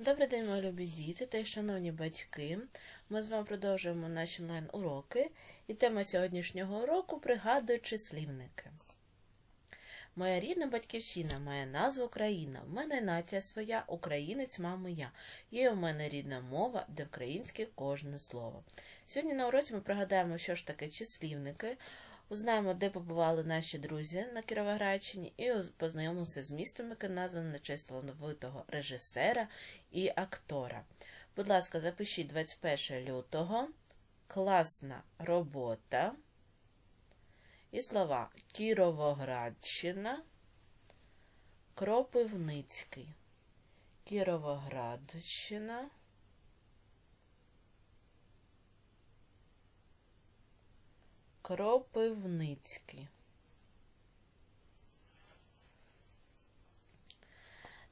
Добрий день, мої любі діти та й шановні батьки. Ми з вами продовжуємо наші онлайн-уроки, і тема сьогоднішнього уроку пригадує числівники. Моя рідна батьківщина має назву Україна. В мене нація своя, українець, мама я. Є у мене рідна мова, де українське кожне слово. Сьогодні на уроці ми пригадаємо, що ж таке числівники, узнаємо, де побували наші друзі на Кіровоградщині, і познайомимося з містом, яке назване на честь талановитого режисера і актора. Будь ласка, запишіть 21 лютого. Класна робота. І слова Кіровоградщина, Кропивницький. Кіровоградщина. Кропивницький.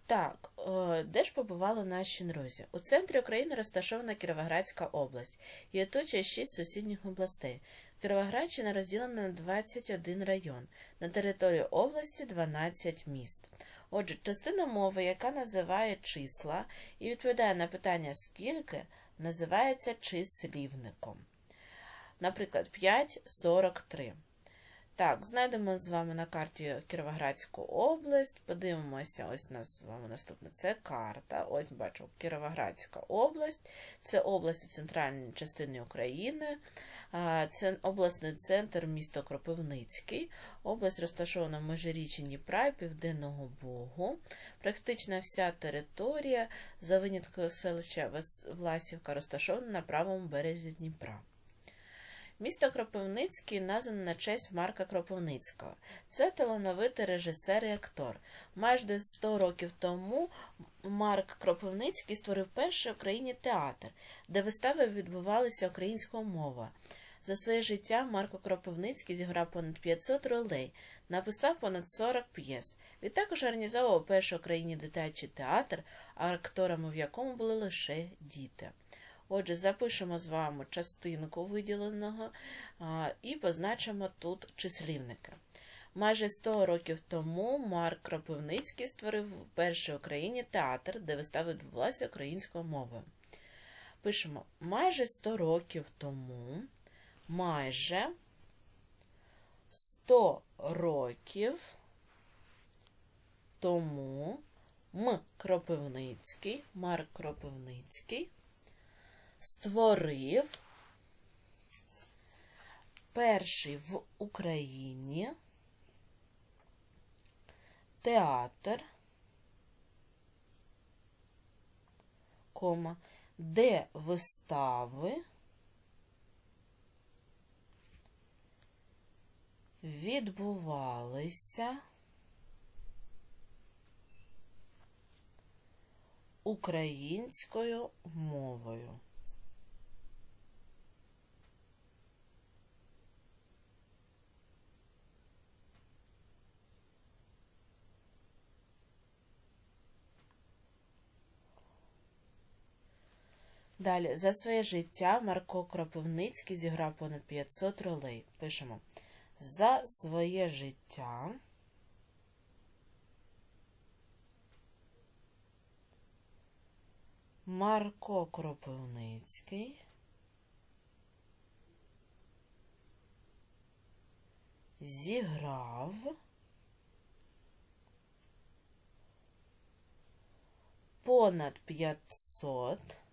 Так, е, де ж побували наші друзі? У центрі України розташована Кіровоградська область і оточує 6 сусідніх областей. Кіровоградщина розділена на 21 район, на території області 12 міст. Отже, частина мови, яка називає числа і відповідає на питання скільки, називається числівником. Наприклад, 5,43. Так, знайдемо з вами на карті Кіровоградську область. Подивимося, ось у нас з вами наступне. Це карта. Ось бачу, Кіровоградська область. Це область у центральній частині України. Це обласний центр місто Кропивницький. Область розташована в межиріччі Дніпра і Південного Бугу. Практично вся територія за винятком селища Власівка розташована на правому березі Дніпра. Місто Кропивницький назване на честь Марка Кропивницького. Це талановитий режисер і актор. Майже 100 років тому Марк Кропивницький створив перший в Україні театр, де вистави відбувалися українською мовою. За своє життя Марко Кропивницький зіграв понад 500 ролей, написав понад 40 п'єс. Він також організовував перший в Україні дитячий театр, акторами в якому були лише діти. Отже, запишемо з вами частинку виділеного і позначимо тут числівники. Майже 100 років тому Марк Кропивницький створив перший в Україні театр, де вистави відбувалися українською мовою. Пишемо майже 100 років тому, майже 100 років тому М. Кропивницький, Марк Кропивницький створив перший в Україні театр, кома, де вистави відбувалися українською мовою. Далі, за своє життя Марко Кропивницький зіграв понад 500 ролей. Пишемо. За своє життя. Марко Кропивницький. Зіграв понад 500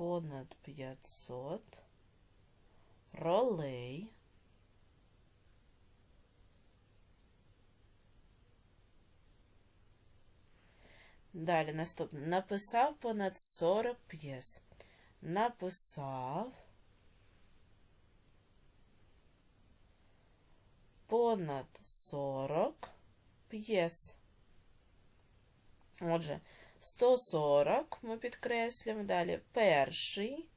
понад 500 ролей. Далі наступне. Написав понад 40 п'єс. Написав понад 40 п'єс. Отже, 140 ми підкреслюємо. Далі перший.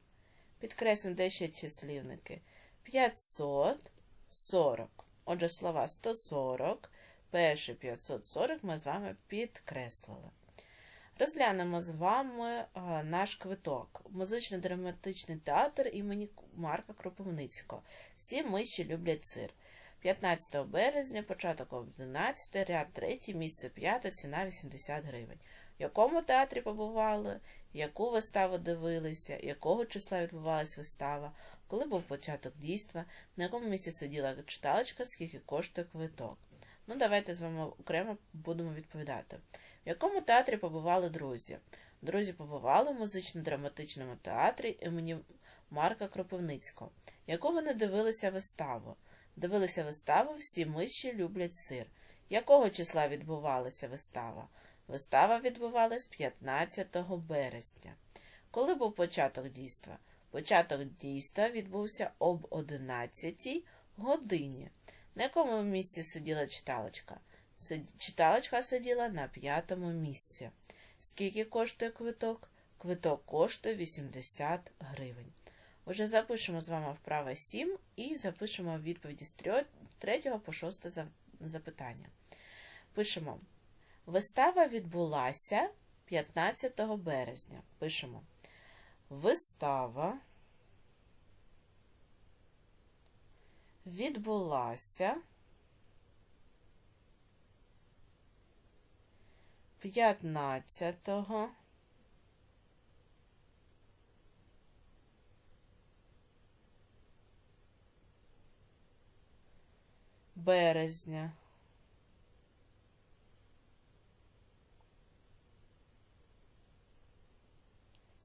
Підкреслюємо де ще числівники. 540. Отже, слова 140. Перший 540 ми з вами підкреслили. Розглянемо з вами наш квиток. Музично-драматичний театр імені Марка Кропивницького. Всі миші люблять цир. 15 березня, початок 11, ряд 3, місце 5, ціна 80 гривень. В якому театрі побували, яку виставу дивилися, якого числа відбувалась вистава, коли був початок дійства, на якому місці сиділа читалочка, скільки коштує квиток. Ну, давайте з вами окремо будемо відповідати. В якому театрі побували друзі? Друзі побували в музично-драматичному театрі імені Марка Кропивницького. Яку вони дивилися виставу? Дивилися виставу Всі миші люблять сир. Якого числа відбувалася вистава? Вистава відбувалась 15 березня. Коли був початок дійства? Початок дійства відбувся об 11 годині. На якому місці сиділа читалочка? Читалочка сиділа на п'ятому місці. Скільки коштує квиток? Квиток коштує 80 гривень. Отже, запишемо з вами вправо 7 і запишемо відповіді з 3 по 6 запитання. Пишемо. Вистава відбулася 15 березня. Пишемо. Вистава відбулася 15 березня.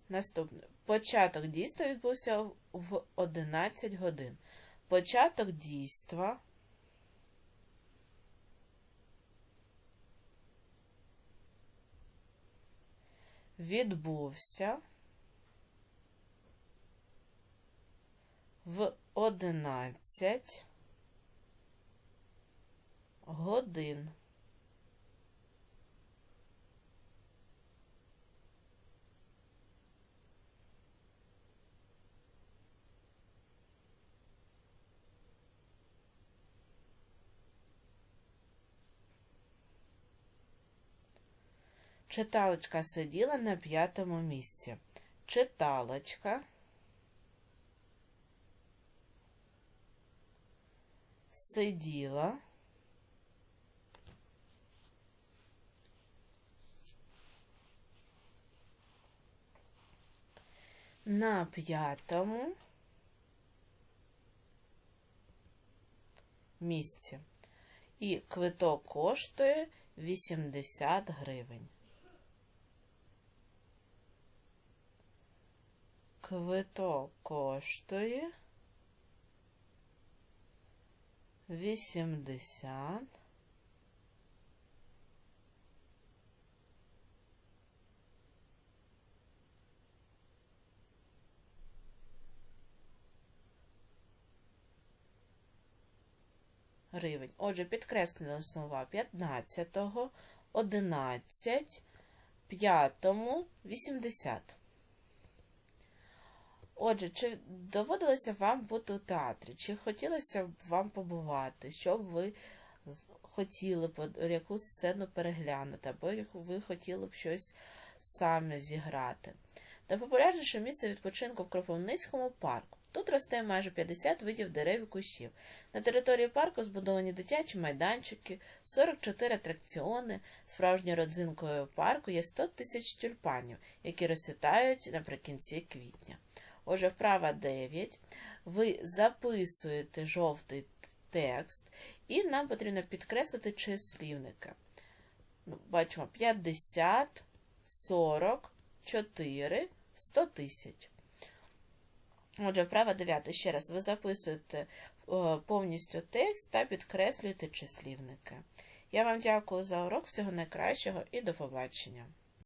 Наступне. Початок дійства відбувся в 11 годин. Початок дійства відбувся в 11 годин. Читалочка сиділа на п'ятому місці. Читалочка сиділа на п'ятому місці. І квиток коштує 80 гривень. Квиток коштує 80 гривень. Отже, підкреслено слова 15, 11, 5, 80. Отже, чи доводилося вам бути у театрі? Чи хотілося б вам побувати? Що б ви хотіли б яку сцену переглянути, або ви хотіли б щось саме зіграти? Найпопулярніше місце відпочинку в Кропивницькому парку. Тут росте майже 50 видів дерев і кущів. На території парку збудовані дитячі майданчики, 44 атракціони. Справжньою родзинкою парку є 100 тисяч тюльпанів, які розцвітають наприкінці квітня. Отже, вправа 9. Ви записуєте жовтий текст, і нам потрібно підкреслити числівники. Ну, Бачимо 50, 40, 4, 100 тисяч. Отже, вправа 9. Ще раз, ви записуєте повністю текст та підкреслюєте числівники. Я вам дякую за урок, всього найкращого і до побачення.